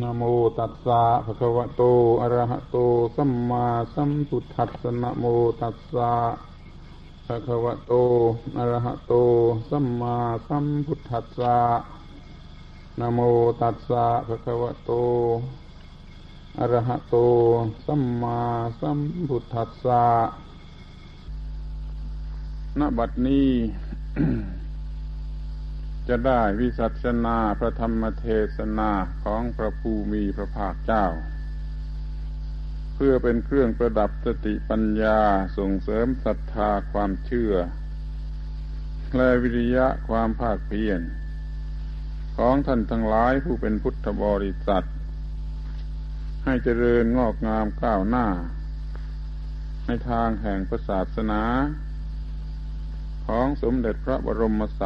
นโมตัสสะภะคะวะโต อะระหะโต สัมมาสัมพุทธัสสะนโมตัสสะภะคะวะโต อะระหะโต สัมมาสัมพุทธัสสะนโมตัสสะภะคะวะโต อะระหะโต สัมมาสัมพุทธัสสะณบัดนี้ จะได้วิสัชนาพระธรรมเทศนาของพระภูมิพระภาคเจ้า เพื่อเป็นเครื่องประดับสติปัญญาส่งเสริมศรัทธาความเชื่อ และวิริยะความภาคเพียรของท่านทั้งหลายผู้เป็นพุทธบริษัท ให้เจริญงอกงามก้าวหน้า ในทางแห่งพระศาสนา ของสมเด็จพระบรมศา